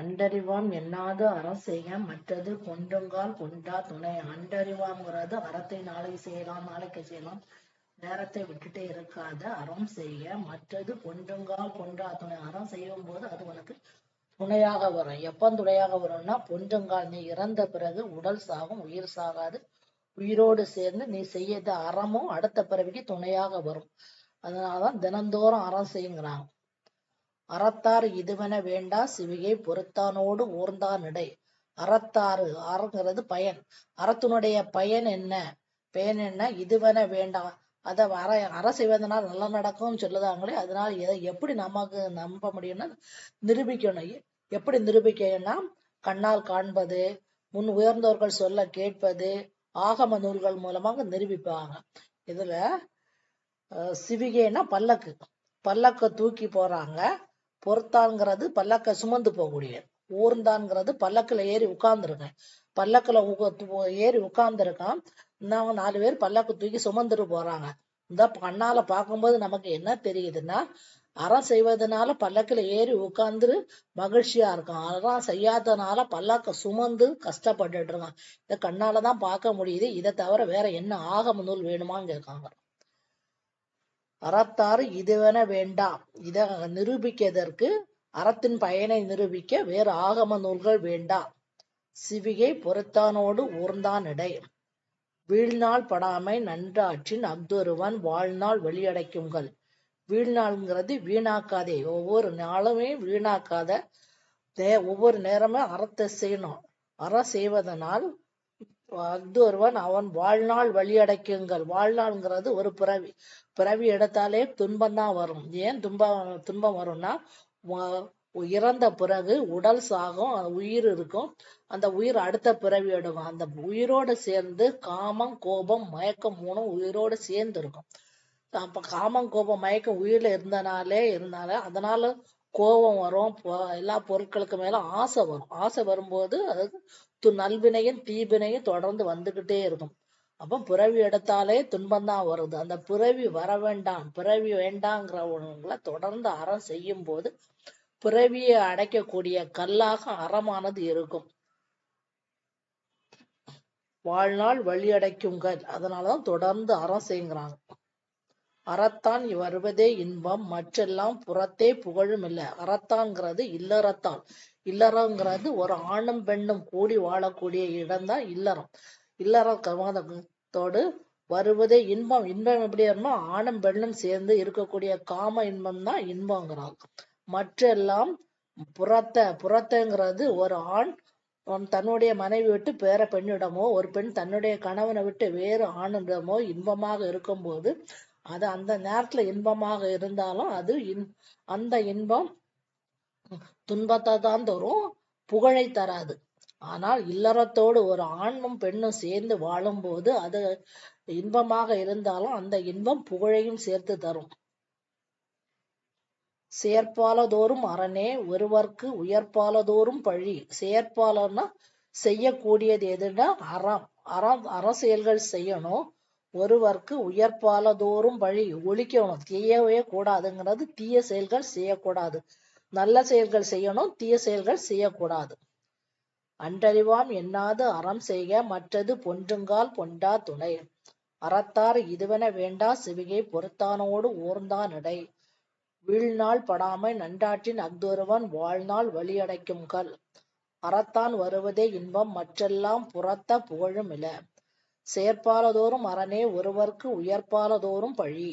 அண்டறிவாம் எண்ணாது அறம் செய்ய மற்றது கொண்டுங்கால் கொண்டா துணை. அண்டறிவாம்ங்கிறது அறத்தை நாளைக்கு செய்யலாம் நாளைக்கு செய்யலாம். நேரத்தை விட்டுட்டே இருக்காத அறம் செய்ய மற்றது கொண்டுங்கால் கொண்டா துணை. அறம் செய்யும் போது அது உனக்கு துணையாக வரும். எப்போ துணையாக வரும்னா பொன்றுங்கால். நீ இறந்த பிறகு உடல் சாகும் உயிர் சாகாது. உயிரோடு சேர்ந்து நீ செய்யத அறமும் அடுத்த பிறவிக்கு துணையாக வரும். அதனாலதான் தினந்தோறும் அறம் செய்யுங்கிறாங்க. அறத்தார் இதுவென வேண்டா சிவிகை பொறுத்தானோடு ஊர்ந்தான் இடை அறத்தாறு அறங்கிறது பயன். அறத்தினுடைய பயன் என்ன? பயன் என்ன? இதுவென வேண்டாம் அதை அற அற செய்வதனால் நல்லா நடக்கும்னு சொல்லுதாங்களே அதனால இதை எப்படி நமக்கு நம்ப முடியும்னா நிரூபிக்கணும். எப்படி நிரூபிக்கணும்னா கண்ணால் காண்பது முன் உயர்ந்தோர்கள் சொல்ல கேட்பது ஆகம நூல்கள் மூலமாக நிரூபிப்பாங்க. இதுல சிவிகைன்னா பல்லக்கு. பல்லக்க தூக்கி போறாங்க. பொறுத்தான்ங்கிறது பல்லக்க சுமந்து போகக்கூடியது ஊர்ந்தான்ங்கிறது பல்லக்கில் ஏறி உட்கார்ந்துருக்கேன் பல்லக்கில் ஏறி உட்கார்ந்துருக்கான். இன்னும் நாலு பேர் பல்லக்கு தூக்கி சுமந்துட்டு போறாங்க. இந்த கண்ணால பார்க்கும்போது நமக்கு என்ன தெரியுதுன்னா அறம் செய்வதனால பல்லக்கில் ஏறி உட்காந்துரு மகிழ்ச்சியா இருக்கான். அறம் செய்யாதனால பல்லக்க சுமந்து கஷ்டப்பட்டுட்டு இருக்கான். இத கண்ணாலதான் பார்க்க முடியுது. இதை தவிர வேற என்ன ஆகம நூல் வேணுமான்னு கேட்காங்க. அறத்தாறு இதுவென வேண்டாம் இத நிரூபிக்கதற்கு அறத்தின் பயனை நிரூபிக்க வேறு ஆகம நூல்கள் வேண்டாம் சிவிகை பொறுத்தானோடு ஊர்ந்தான் இடை. வீழ்நாள் படாமை நன்றாற்றின் அஃதொருவன் வாழ்நாள் வெளியடைக்குங்கள். வீழ்நாள்ங்கிறது வீணாக்காதே. ஒவ்வொரு நாளுமே வீணாக்காத தே- ஒவ்வொரு நேரமும் அறத்தை செய்யணும். அறம் செய்வதனால் அஃதொருவன் அவன் வாழ்நாள் வழியடைக்குங்கள் வாழ்நாள்ங்கிறது ஒரு பிறவி. பிறவி எடுத்தாலே துன்பம் தான் வரும். ஏன் துன்பம் துன்பம் வரும்னா இறந்த பிறகு உடல் சாகும் உயிர் இருக்கும். அந்த உயிர் அடுத்த பிறவி எடுக்கும். அந்த உயிரோடு சேர்ந்து காமம் கோபம் மயக்கம் மூணும் உயிரோடு சேர்ந்து இருக்கும் அப்ப காமம் கோபம் மயக்கம் உயிர்ல இருந்தனாலே இருந்தாலே அதனால கோபம் வரும் எல்லா பொருட்களுக்கு மேல ஆசை வரும். ஆசை வரும்போது அது து- நல்வினையும் தீவினையும் தொடர்ந்து வந்துகிட்டே இருக்கும். அப்போ பிறவி எடுத்தாலே துன்பம் தான் வருது. அந்த பிறவி வர வேண்டாம் பிறவி வேண்டாங்கிறவங்களை தொடர்ந்து அறம் செய்யும் போது பிறவியை அடைக்கக்கூடிய கல்லாக அறமானது இருக்கும். வாழ்நாள் வழி அடைக்குங்கள் அதனாலதான் தொடர்ந்து அறம் செய்யுங்கிறாங்க. அறத்தான் வருவதே இன்பம் மற்றெல்லாம் புறத்தே புகழும் இல்லை அறத்தான்ங்கிறது இல்லறத்தான். இல்லறங்கிறது ஒரு ஆணும் பெண்ணும் கூடி வாழக்கூடிய இடம்தான் இல்லறம். இல்லற கவாதத்தோடு வருவதே இன்பம். இன்பம் எப்படி வருமோ ஆணும் பெண்ணும் சேர்ந்து இருக்கக்கூடிய காம இன்பம் தான் இன்பங்கிறாங்க. மற்றெல்லாம் புறத்த புறத்தங்கிறது ஒரு ஆண் தன்னுடைய மனைவி விட்டு பேர பெண்ணிடமோ ஒரு பெண் தன்னுடைய கணவனை விட்டு வேறு ஆணிடமோ இன்பமாக இருக்கும்போது அது அந்த நேரத்துல இன்பமாக இருந்தாலும் அது இன் அந்த இன்பம் துன்பத்தை தான் தரும் புகழை தராது. ஆனால் இல்லறத்தோடு ஒரு ஆணும் பெண்ணும் சேர்ந்து வாழும்போது அது இன்பமாக இருந்தாலும் அந்த இன்பம் புகழையும் சேர்த்து தரும். செயற்பாலதோறும் அரணே ஒருவர்க்கு உயர்ப்பாலதோறும் பழி. செயற்பாலன்னா செய்யக்கூடியது எதுன்னா அறம். அறம் அற செயல்கள் செய்யணும். ஒருவர்க்கு உயர்ப்பாலதோறும் வழி ஒழிக்கணும். தீயவே கூடாதுங்கிறது தீய செயல்கள் செய்யக்கூடாது. நல்ல செயல்கள் செய்யணும் தீய செயல்கள் செய்யக்கூடாது. அன்றறிவாம் எண்ணாது அறம் செய்க மற்றது பொன்றுங்கால் பொண்டா துணை. அறத்தார் இதுவென வேண்டா சிவிகை பொறுத்தானோடு ஊர்ந்தான் இடை வீழ்நாள் படாமை நன்றாற்றின் அஃதொருவன் வாழ்நாள் வழியடைக்கும் கல். அறத்தான் வருவதே இன்பம் மற்றெல்லாம் புறத்த புகழும் இல. சேர்ப்பாலதோறும் அரணே ஒருவர்க்கு உயர்ப்பாலதோறும் பழி.